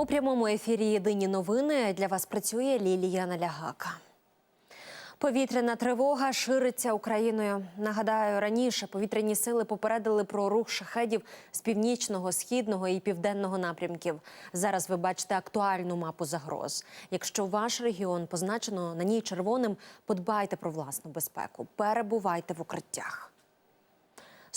У прямому ефірі Єдині новини для вас працює Лілія Налягака. Повітряна тривога шириться Україною. Нагадаю, раніше повітряні сили попередили про рух шахедів з північного, східного і південного напрямків. Зараз ви бачите актуальну мапу загроз. Якщо ваш регіон позначено на ній червоним, подбайте про власну безпеку, перебувайте в укриттях.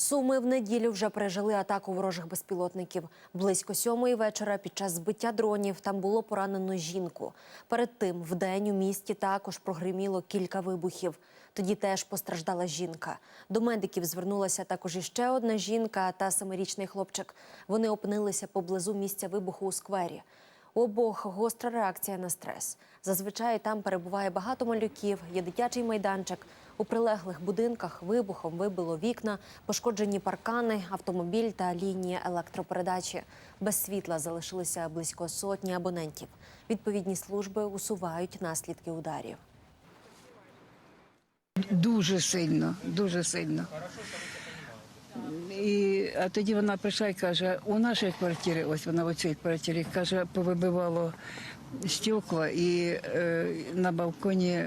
Суми в неділю вже пережили атаку ворожих безпілотників. Близько сьомої вечора під час збиття дронів там було поранено жінку. Перед тим вдень у місті також прогриміло кілька вибухів. Тоді теж постраждала жінка. До медиків звернулася також іще одна жінка та семирічний хлопчик. Вони опинилися поблизу місця вибуху у сквері. У обох гостра реакція на стрес. Зазвичай там перебуває багато малюків, є дитячий майданчик. У прилеглих будинках вибухом вибило вікна, пошкоджені паркани, автомобіль та лінії електропередачі. Без світла залишилися близько сотні абонентів. Відповідні служби усувають наслідки ударів. Дуже сильно, дуже сильно. І, а тоді вона прийшла і каже, у нашій квартирі, ось вона в цій квартирі, каже, повибивало стекла і е, на балконі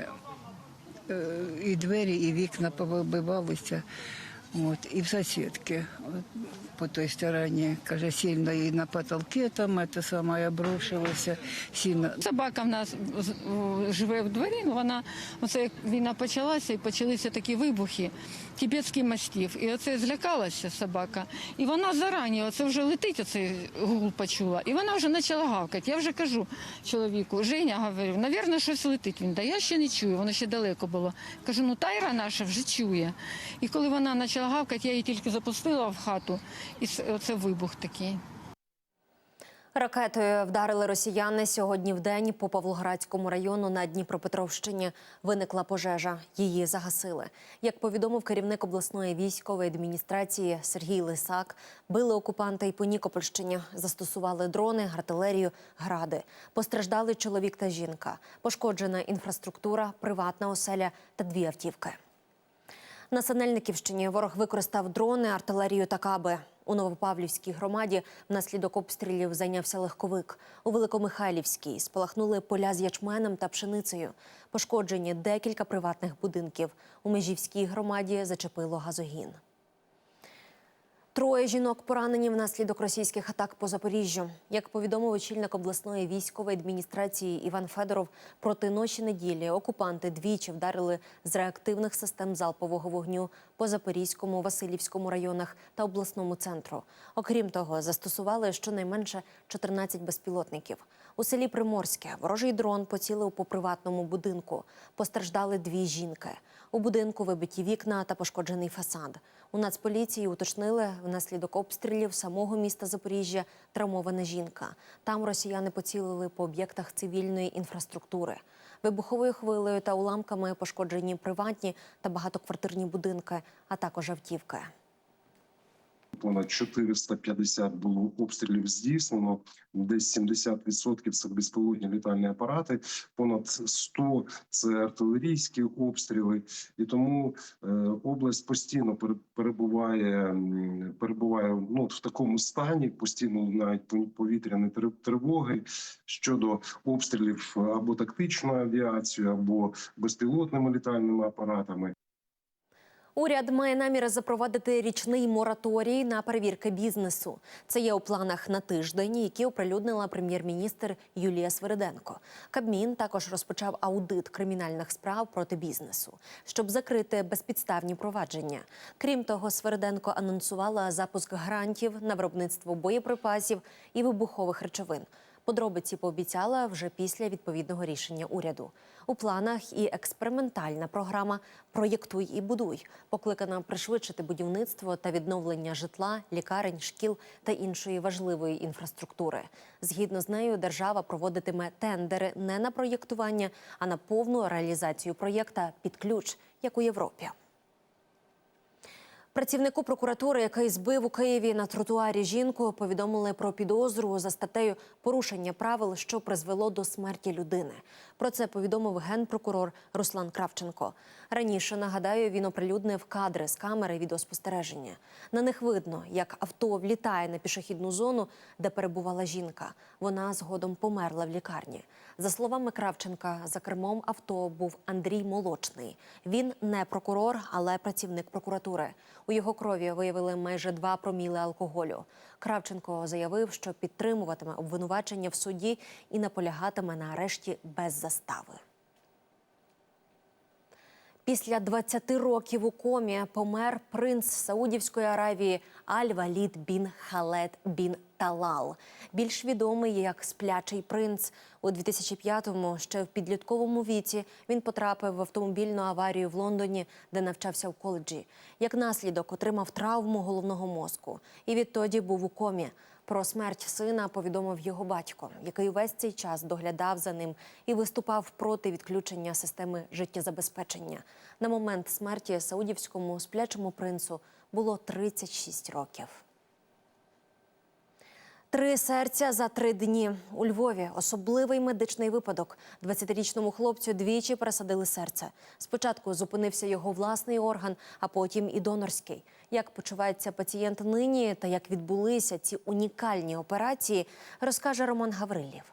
і двері, і вікна повибивалися. От, і в сусідки от, по той стороні, каже, сильно і на потолки там це саме обрушилося, сильно. Собака в нас живе в дворі, вона оце як війна почалася і почалися такі вибухи. Тібетський мастів. І оце злякалася собака. І вона зарані, оце вже летить, оцей гул почула. І вона вже почала гавкати. Я вже кажу чоловіку, Женя говорю, навірно, щось летить. Він да я ще не чую, воно ще далеко було. Кажу, ну тайра наша вже чує. І коли вона почала гавкати, я її тільки запустила в хату, і оце вибух такий. Ракетою вдарили росіяни сьогодні в день по Павлоградському району на Дніпропетровщині. Виникла пожежа. Її загасили. Як повідомив керівник обласної військової адміністрації Сергій Лисак, били окупанти й по Нікопольщині. Застосували дрони, артилерію, гради. Постраждали чоловік та жінка. Пошкоджена інфраструктура, приватна оселя та дві автівки. На Синельниківщині ворог використав дрони, артилерію та каби. У Новопавлівській громаді внаслідок обстрілів зайнявся легковик. У Великомихайлівській спалахнули поля з ячменем та пшеницею. Пошкоджені декілька приватних будинків. У Межівській громаді зачепило газогін. Троє жінок поранені внаслідок російських атак по Запоріжжю. Як повідомив очільник обласної військової адміністрації Іван Федоров, проти ночі неділі окупанти двічі вдарили з реактивних систем залпового вогню по Запорізькому, Васильівському районах та обласному центру. Окрім того, застосували щонайменше 14 безпілотників. У селі Приморське ворожий дрон поцілив по приватному будинку. Постраждали дві жінки. У будинку вибиті вікна та пошкоджений фасад. У Нацполіції уточнили, внаслідок обстрілів самого міста Запоріжжя травмована жінка. Там росіяни поцілили по об'єктах цивільної інфраструктури. Вибуховою хвилею та уламками пошкоджені приватні та багатоквартирні будинки, а також автівки. Понад 450 було обстрілів здійснено. Десь 70% це безпілотні літальні апарати, понад 100 – це артилерійські обстріли. І тому е, область постійно пере- перебуває перебуває ну в такому стані, постійно навіть пов- повітряні тривоги щодо обстрілів або тактичною авіацією, або безпілотними літальними апаратами. Уряд має намір запровадити річний мораторій на перевірки бізнесу. Це є у планах на тиждень, які оприлюднила прем'єр-міністр Юлія Свириденко. Кабмін також розпочав аудит кримінальних справ проти бізнесу, щоб закрити безпідставні провадження. Крім того, Свириденко анонсувала запуск грантів на виробництво боєприпасів і вибухових речовин. Подробиці пообіцяла вже після відповідного рішення уряду. У планах і експериментальна програма Проєктуй і будуй, покликана пришвидшити будівництво та відновлення житла, лікарень, шкіл та іншої важливої інфраструктури. Згідно з нею, держава проводитиме тендери не на проєктування, а на повну реалізацію проєкта під ключ, як у Європі. Працівнику прокуратури, який збив у Києві на тротуарі жінку, повідомили про підозру за статтею порушення правил, що призвело до смерті людини. Про це повідомив генпрокурор Руслан Кравченко. Раніше нагадаю, він оприлюднив кадри з камери відеоспостереження. На них видно, як авто влітає на пішохідну зону, де перебувала жінка. Вона згодом померла в лікарні. За словами Кравченка, за кермом авто був Андрій Молочний. Він не прокурор, але працівник прокуратури. У його крові виявили майже 2 проміли алкоголю. Кравченко заявив, що підтримуватиме обвинувачення в суді і наполягатиме на арешті без застави. Після 20 років у комі помер принц Саудівської Аравії Аль-Валід бін Халед бін Талал. Більш відомий як сплячий принц. У 2005-му, ще в підлітковому віці, він потрапив в автомобільну аварію в Лондоні, де навчався в коледжі. Як наслідок отримав травму головного мозку. І відтоді був у комі. Про смерть сина повідомив його батько, який увесь цей час доглядав за ним і виступав проти відключення системи життєзабезпечення. На момент смерті саудівському сплячому принцу було 36 років. Три серця за три дні у Львові. Особливий медичний випадок. 20-річному хлопцю двічі пересадили серце. Спочатку зупинився його власний орган, а потім і донорський. Як почувається пацієнт нині та як відбулися ці унікальні операції, розкаже Роман Гаврилів.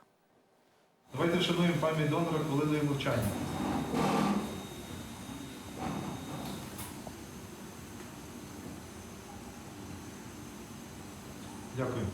Давайте вшануємо пам'ять донора хвилиною мовчання. Дякую.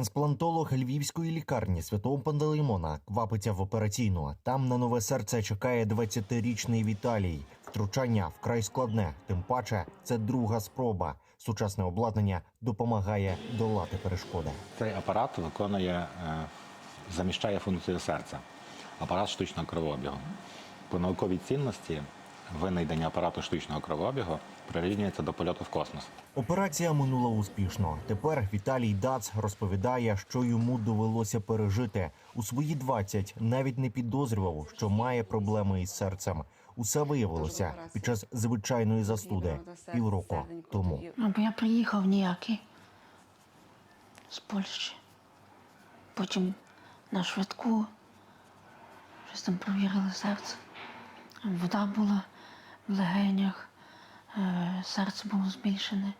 Трансплантолог львівської лікарні святого Пантелеймона квапиться в операційну. Там на нове серце чекає 20-річний Віталій. Втручання вкрай складне, тим паче це друга спроба. Сучасне обладнання допомагає долати перешкоди. Цей апарат виконує, е, заміщає функцію серця, апарат штучного кровообігу. По науковій цінності винайдення апарату штучного кровообігу прирівнюється до польоту в космос. Операція минула успішно. Тепер Віталій Дац розповідає, що йому довелося пережити. У свої 20 навіть не підозрював, що має проблеми із серцем. Усе виявилося під час звичайної застуди півроку тому. Бо я приїхав ніякий з Польщі. Потім на швидку. Щось там провірили серце. Вода була в легенях, серце було збільшене,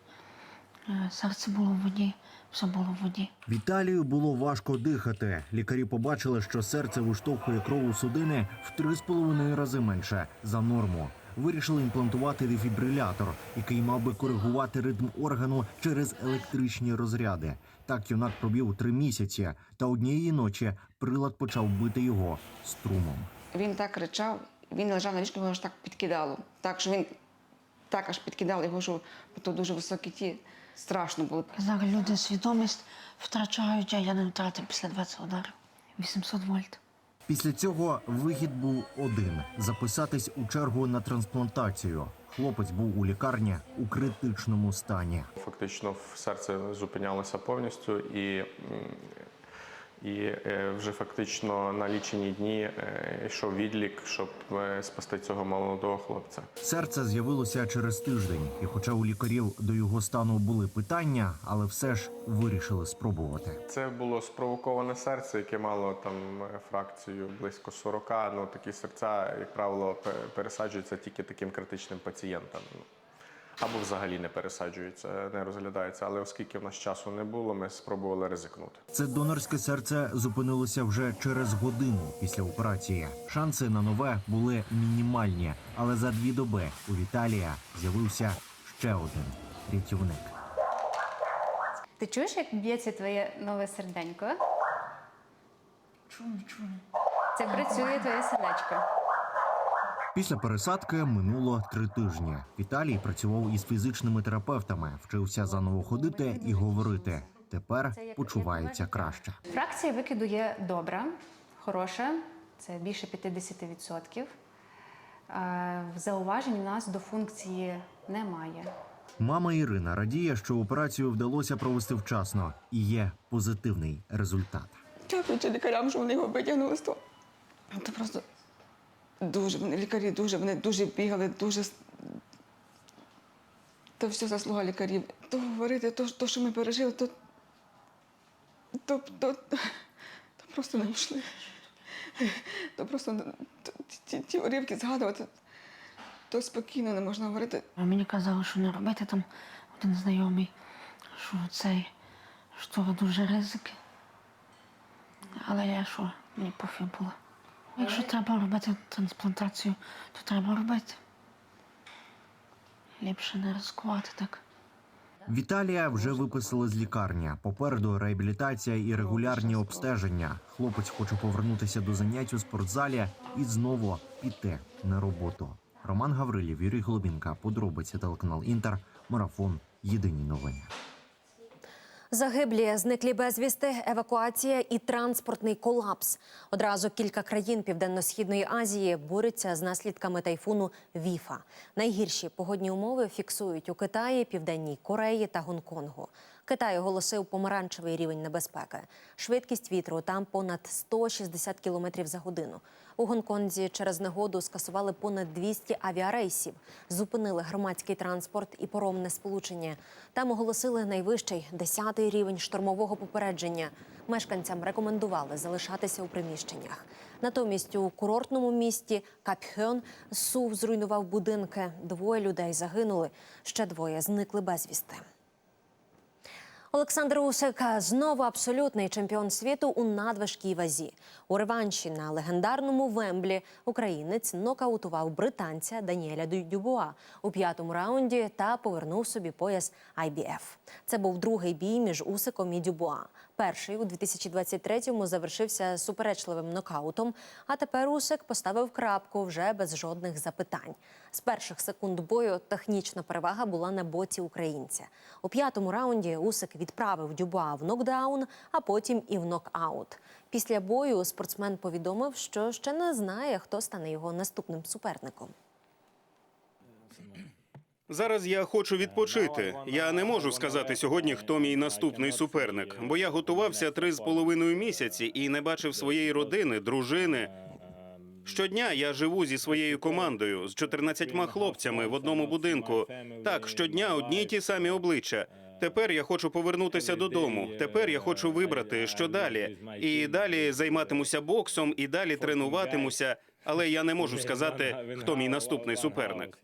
е, серце було в воді, все було в воді. Віталію було важко дихати. Лікарі побачили, що серце виштовхує кров у судини в три з половиною рази менше за норму. Вирішили імплантувати дефібрилятор, який мав би коригувати ритм органу через електричні розряди. Так юнак пробів три місяці, та однієї ночі прилад почав бити його струмом. Він так кричав, він лежав на ліжку, його аж так підкидало. Так, що він так аж підкидало його, що то дуже високі ті. Страшно було. Зараз люди свідомість втрачають, а я не втратив після 20 ударів. 800 вольт. Після цього вихід був один: записатись у чергу на трансплантацію. Хлопець був у лікарні у критичному стані. Фактично серце зупинялося повністю і, і е, вже фактично на лічені дні е, йшов відлік, щоб е, спасти цього молодого хлопця. Серце з'явилося через тиждень, і хоча у лікарів до його стану були питання, але все ж вирішили спробувати. Це було спровоковане серце, яке мало там фракцію близько 40. Ну такі серця, як правило, пе- пересаджуються тільки таким критичним пацієнтам. Або взагалі не пересаджуються, не розглядаються. Але оскільки в нас часу не було, ми спробували ризикнути. Це донорське серце зупинилося вже через годину після операції. Шанси на нове були мінімальні, але за дві доби у Віталія з'явився ще один рятівник. Ти чуєш, як б'ється твоє нове серденько? Чую, чую. Це працює твоє сердечко. Після пересадки минуло три тижні. Віталій працював із фізичними терапевтами, вчився заново ходити і говорити. Тепер почувається краще. Фракція викиду є добра, хороша, це більше 50%. Е, Зауважень у нас до функції немає. Мама Ірина радіє, що операцію вдалося провести вчасно, і є позитивний результат. Дякуючи лікарям, що вони його витягнули з того Це просто дуже вони лікарі, дуже вони дуже бігали, дуже. То все заслуга лікарів. То говорити, то, то що ми пережили, то, то, то, то просто не йшли. То просто то, ті, ті уривки згадувати, то спокійно не можна говорити. А мені казали, що не робити там один знайомий, що цей, що дуже ризики. Але я що, мені пофіг було. Якщо треба робити трансплантацію, то треба робити. Ліпше не ризикувати так. Віталія вже виписали з лікарні. Попереду реабілітація і регулярні обстеження. Хлопець хоче повернутися до занять у спортзалі і знову піти на роботу. Роман Гаврилів, Юрій Голубінка, подробиці телеканал Інтер, марафон. Єдині новини. Загиблі, зниклі безвісти, евакуація і транспортний колапс. Одразу кілька країн Південно-східної Азії борються з наслідками тайфуну Віфа. Найгірші погодні умови фіксують у Китаї, Південній Кореї та Гонконгу. Китай оголосив помаранчевий рівень небезпеки. Швидкість вітру там понад 160 км за годину. У Гонконзі через негоду скасували понад 200 авіарейсів, зупинили громадський транспорт і поромне сполучення. Там оголосили найвищий 10-й рівень штормового попередження. Мешканцям рекомендували залишатися у приміщеннях. Натомість у курортному місті Капхьон сув зруйнував будинки. Двоє людей загинули, ще двоє зникли безвісти. Олександр Усик знову абсолютний чемпіон світу у надважкій вазі. У реванші на легендарному Вемблі українець нокаутував британця Даніеля Дю- Дюбуа у п'ятому раунді та повернув собі пояс IBF. Це був другий бій між Усиком і Дюбуа. Перший у 2023-му завершився суперечливим нокаутом. А тепер Усик поставив крапку вже без жодних запитань. З перших секунд бою технічна перевага була на боці українця. У п'ятому раунді Усик відправив Дюбуа в нокдаун, а потім і в нокаут. Після бою спортсмен повідомив, що ще не знає, хто стане його наступним суперником. Зараз я хочу відпочити. Я не можу сказати сьогодні, хто мій наступний суперник, бо я готувався три з половиною місяці і не бачив своєї родини, дружини. Щодня я живу зі своєю командою з 14 хлопцями в одному будинку. Так, щодня одні й ті самі обличчя. Тепер я хочу повернутися додому. Тепер я хочу вибрати, що далі. І далі займатимуся боксом, і далі тренуватимуся. Але я не можу сказати, хто мій наступний суперник.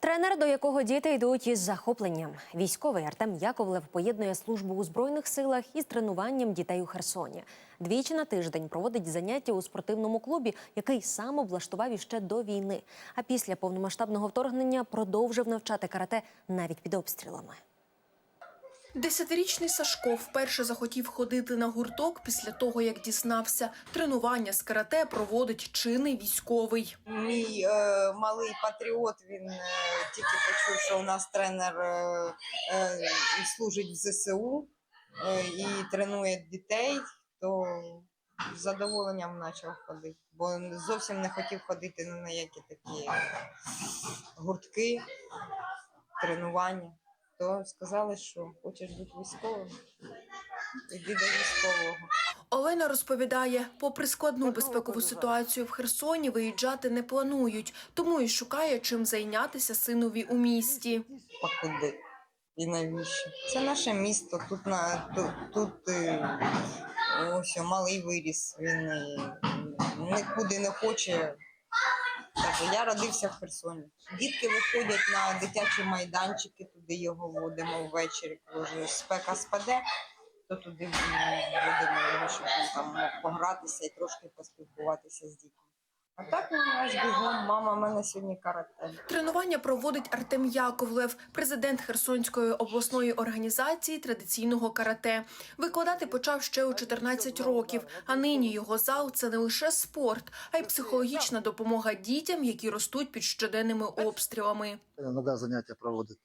Тренер, до якого діти йдуть із захопленням. Військовий Артем Яковлев поєднує службу у збройних силах із тренуванням дітей у Херсоні. Двічі на тиждень проводить заняття у спортивному клубі, який сам облаштував іще до війни. А після повномасштабного вторгнення продовжив навчати карате навіть під обстрілами. Десятирічний Сашко вперше захотів ходити на гурток після того, як дізнався, тренування з карате проводить чинний військовий. Мій е, малий патріот він е, тільки почув, що у нас тренер е, е, служить в ЗСУ е, і тренує дітей, то з задоволенням почав ходити, бо зовсім не хотів ходити на які такі гуртки, тренування. То сказали, що хочеш бути військовим, іди до військового. Олена розповідає, попри складну безпекову ситуацію в Херсоні, виїжджати не планують, тому і шукає чим зайнятися синові у місті. А куди? І навіщо? Це наше місто. Тут на тут, тут е, ось малий виріс. Він е, нікуди не хоче. Каже, я родився в Херсоні. Дітки виходять на дитячі майданчики, туди його водимо ввечері, коли вже спека спаде, то туди водимо його, щоб він там мог погратися і трошки поспілкуватися з дітьми. А так ну, наш бігом, мама, в мене сьогодні карате. Тренування проводить Артем Яковлев, президент Херсонської обласної організації традиційного карате. Викладати почав ще у 14 років. А нині його зал це не лише спорт, а й психологічна допомога дітям, які ростуть під щоденними обстрілами. Іноді заняття проводить.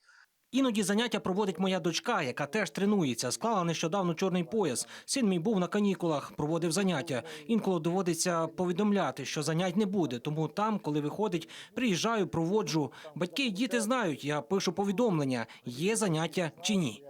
Іноді заняття проводить моя дочка, яка теж тренується. Склала нещодавно чорний пояс. Син мій був на канікулах, проводив заняття. Інколи доводиться повідомляти, що занять не буде. Тому там, коли виходить, приїжджаю, проводжу. Батьки і діти знають. Я пишу повідомлення, є заняття чи ні.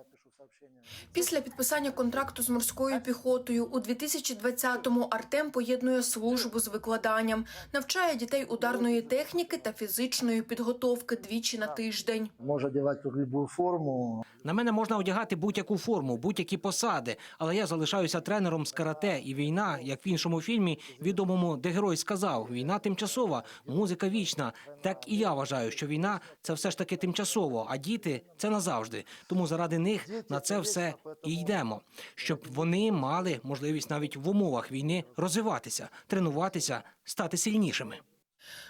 Після підписання контракту з морською піхотою у 2020-му Артем поєднує службу з викладанням, навчає дітей ударної техніки та фізичної підготовки двічі на тиждень. Може одягати будь-яку форму. На мене можна одягати будь-яку форму, будь-які посади, але я залишаюся тренером з карате. І війна, як в іншому фільмі, відомому, де герой сказав: війна тимчасова, музика вічна. Так і я вважаю, що війна це все ж таки тимчасово, а діти це назавжди. Тому заради них на це все і йдемо, щоб вони мали можливість навіть в умовах війни розвиватися, тренуватися, стати сильнішими.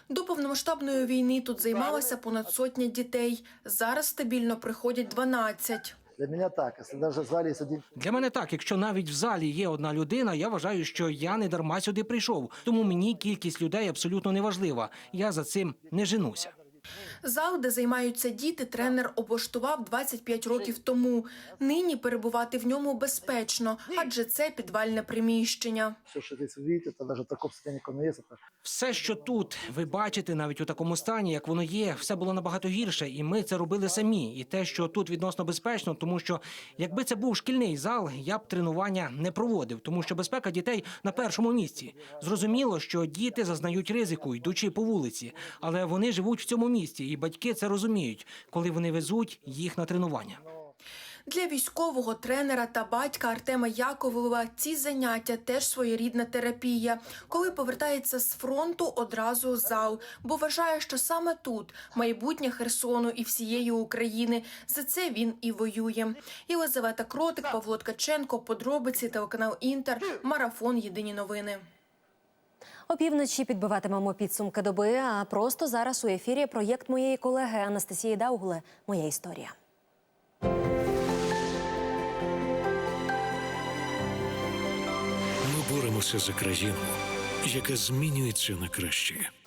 До повномасштабної війни тут займалася понад сотня дітей. Зараз стабільно приходять 12. Для мене так, якщо навіть в залі один Для мене так, якщо навіть в залі є одна людина, я вважаю, що я не дарма сюди прийшов. Тому мені кількість людей абсолютно не важлива. Я за цим не женуся. Зал, де займаються діти, тренер облаштував 25 років тому. Нині перебувати в ньому безпечно, адже це підвальне приміщення. все, що здесь бачите, це навіть в такому стані, як воно є, Все, що тут ви бачите, навіть у такому стані, як воно є, все було набагато гірше, і ми це робили самі. І те, що тут відносно безпечно, тому що якби це був шкільний зал, я б тренування не проводив, тому що безпека дітей на першому місці. Зрозуміло, що діти зазнають ризику, йдучи по вулиці, але вони живуть в цьому місті, і батьки це розуміють, коли вони везуть їх на тренування. Для військового тренера та батька Артема Яковлева ці заняття теж своєрідна терапія. Коли повертається з фронту, одразу зал, бо вважає, що саме тут майбутнє Херсону і всієї України. За це він і воює. Єлизавета Кротик, Павло Ткаченко, подробиці, телеканал Інтер, марафон. Єдині новини. Опівночі підбиватимемо підсумки доби. А просто зараз у ефірі проєкт моєї колеги Анастасії Даугле Моя історія. Ми боремося за країну, яка змінюється на краще.